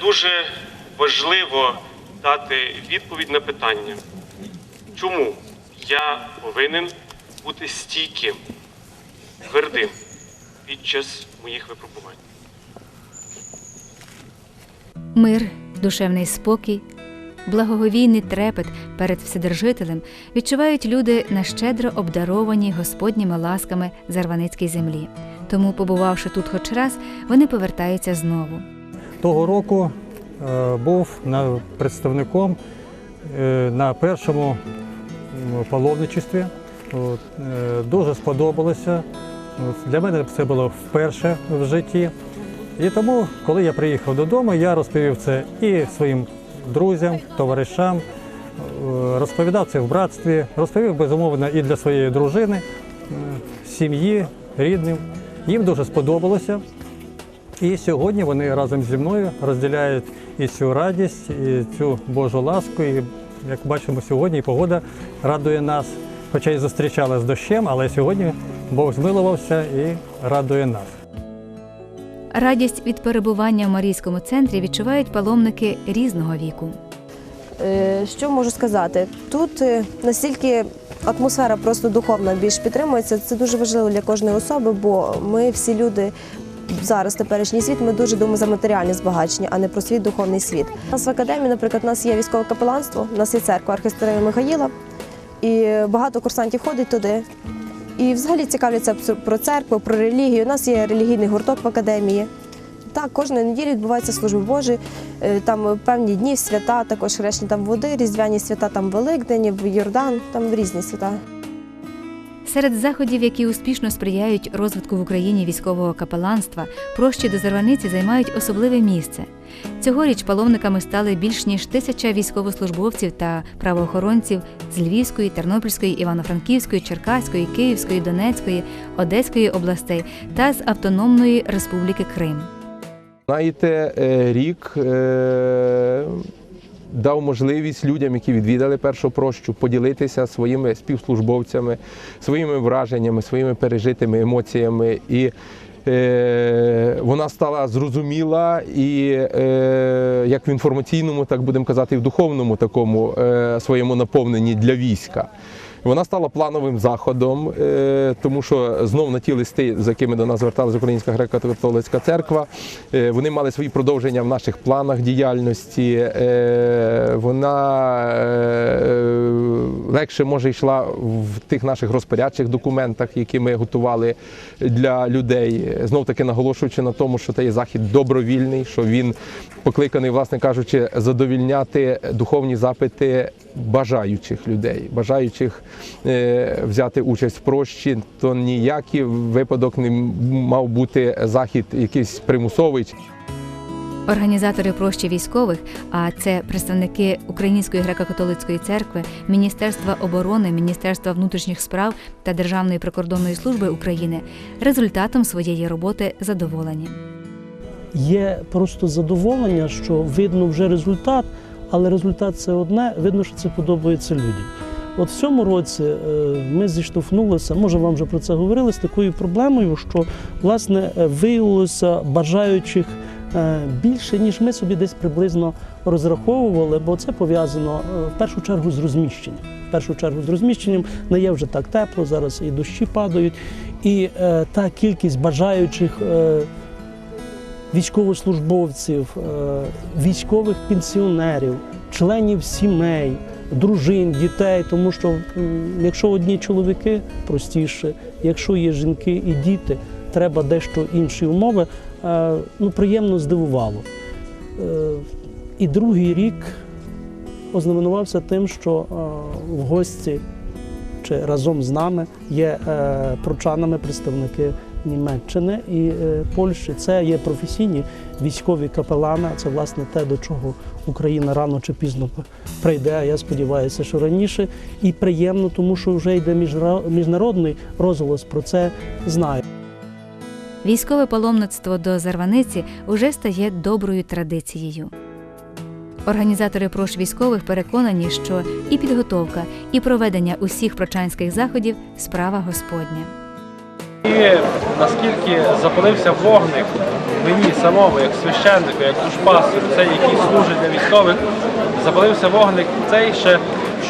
дуже важливо дати відповідь на питання, чому я повинен бути стійким, твердим під час моїх випробувань. Мир, душевний спокій, благоговійний трепет перед Вседержителем відчувають люди на щедро обдарованій Господніми ласками Зарваницькій землі. Тому, побувавши тут хоч раз, вони повертаються знову. Того року е, був представником е, на першому паломничестві. Е, Дуже сподобалося. Для мене це було вперше в житті. І тому, коли я приїхав додому, я розповів це і своїм друзям, товаришам, розповідав це в братстві, розповів безумовно і для своєї дружини, сім'ї, рідним. Їм дуже сподобалося. І сьогодні вони разом зі мною розділяють і цю радість, і цю Божу ласку. І як бачимо сьогодні, погода радує нас, хоча й зустрічала з дощем, але сьогодні Бог змилувався і радує нас. Радість від перебування в Марійському центрі відчувають паломники різного віку. Е, Що можу сказати? Тут е, настільки атмосфера просто духовна більш підтримується. Це дуже важливо для кожної особи, бо ми всі люди. Зараз теперішній світ ми дуже думаємо за матеріальне збагачення, а не про свій духовний світ. У нас в академії, наприклад, у нас є військове капеланство, у нас є церква архістратора Михаїла, і багато курсантів ходить туди. І взагалі цікавляться про церкву, про релігію. У нас є релігійний гурток в академії. Так, кожної неділі відбуваються служби Божі, е, там певні дні, свята, також хрещені там води, різдвяні свята, там Великдень, Йордан, там різні свята. Серед заходів, які успішно сприяють розвитку в Україні військового капеланства, прощі до Зарваниці займають особливе місце. Цьогоріч паломниками стали більш ніж тисяча військовослужбовців та правоохоронців з Львівської, Тернопільської, Івано-Франківської, Черкаської, Київської, Донецької, Одеської областей та з Автономної Республіки Крим. Знаєте, е, рік е, дав можливість людям, які відвідали першу прощу, поділитися своїми співслужбовцями, своїми враженнями, своїми пережитими емоціями. І е, вона стала зрозуміла і е, як в інформаційному, так будемо казати, і в духовному такому е, своєму наповненні для війська. Вона стала плановим заходом, е, тому що знов на ті листи, з якими до нас зверталася Українська греко-католицька церква, е, вони мали свої продовження в наших планах діяльності. Е, Вона легше може йшла в тих наших розпорядчих документах, які ми готували для людей. Знов таки наголошуючи на тому, що це є захід добровільний, що він покликаний, власне кажучи, задовільняти духовні запити бажаючих людей, бажаючих взяти участь в прощі, то ніякий випадок не мав бути захід якийсь примусовий. Організатори прощі військових, а це представники Української греко-католицької церкви, Міністерства оборони, Міністерства внутрішніх справ та Державної прикордонної служби України, результатом своєї роботи задоволені. Є просто задоволення, що видно вже результат, але результат це одне, видно, що це подобається людям. От в цьому році е, ми зіштовхнулися, може вам вже про це говорили, з такою проблемою, що власне е, виявилося бажаючих е, більше, ніж ми собі десь приблизно розраховували, бо це пов'язано в першу чергу з розміщенням. В першу чергу з розміщенням не є вже так тепло, зараз і дощі падають, і е, та кількість бажаючих. е, військовослужбовців, військових пенсіонерів, членів сімей, дружин, дітей, тому що якщо одні чоловіки простіше, якщо є жінки і діти, треба дещо інші умови. е, Ну, приємно здивувало. Е, І другий рік ознаменувався тим, що е, в гості чи разом з нами є прочанами представники Німеччини і е, Польщі. Це є професійні військові капелани. Це власне те, до чого Україна рано чи пізно прийде. а Я сподіваюся, що раніше. І приємно, тому що вже йде міжнародний розголос про це знає. Військове паломництво до Зарваниці уже стає доброю традицією. Організатори прош військових переконані, що і підготовка, і проведення усіх прочанських заходів справа Господня. І наскільки запалився вогник мені самому, як священнику, як душпастору, цей, який служить для військових, запалився вогник цей ще,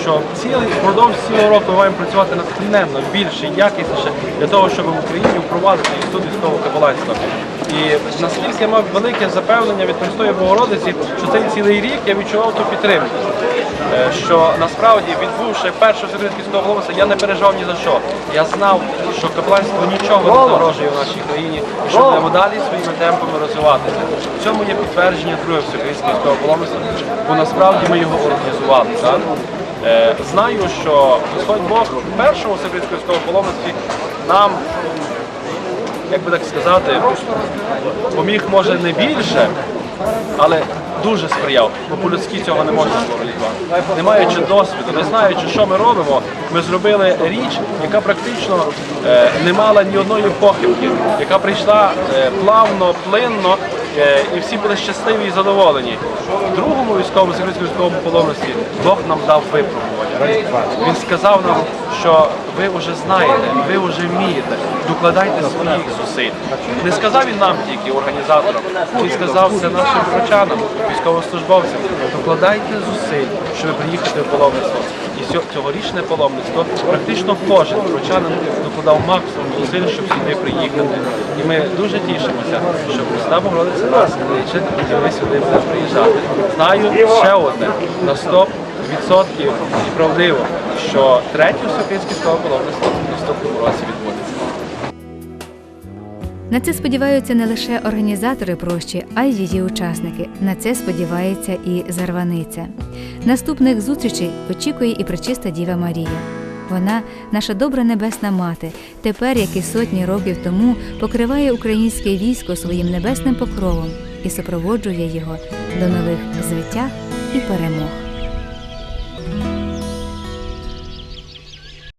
що цілий впродовж цілого року ми маємо працювати натхненно, більше, якісніше для того, щоб в Україні впровадити інститут військового капеланства. І наскільки я мав велике запевнення від Престої Богородиці, що цей цілий рік я відчував ту підтримку. Е, що насправді відбувши першу військову голову, я не переживав ні за що. Я знав, що капеланство нічого не загрожує в нашій країні і що будемо далі своїми темпами розвиватися. В цьому є підтвердження друге всеукраїнського військового паломництва, бо насправді ми його організували. Так? Е, знаю, що Господь Бог в першому всеукраїнському військовому нам як би так сказати, поміг може не більше, але дуже сприяв, бо по-людськи цього не можна було. Не маючи досвіду, не знаючи, що ми робимо, ми зробили річ, яка практично е, не мала ні одної похибки, яка прийшла е, плавно, плинно, е, і всі були щасливі і задоволені. Другому військовому секретарському військовому полонності Бог нам дав випробування. Він сказав нам, що ви вже знаєте, ви вже вмієте, докладайте своїх зусиль. Не сказав він нам тільки організаторам, він сказав це нашим врачанам, військовослужбовцям. Докладайте зусиль, щоб приїхати в паломництво. І цьогорічне паломництво практично кожен врачанин докладав максимум зусиль, щоб сюди приїхати. І ми дуже тішимося, що Христа Богородиця нас кличе, і ми сюди будемо приїжджати. Знаю ще одне на 100% і правдиво, що третє всеукраїнське слово паломництво в наступному році відбудеться. На це сподіваються не лише організатори прощі, а й її учасники. На це сподівається і зарваниця. Наступних зустрічей очікує і пречиста Діва Марія. Вона, наша добра небесна мати, тепер, як і сотні років тому, покриває українське військо своїм небесним покровом і супроводжує його до нових звитяг і перемог.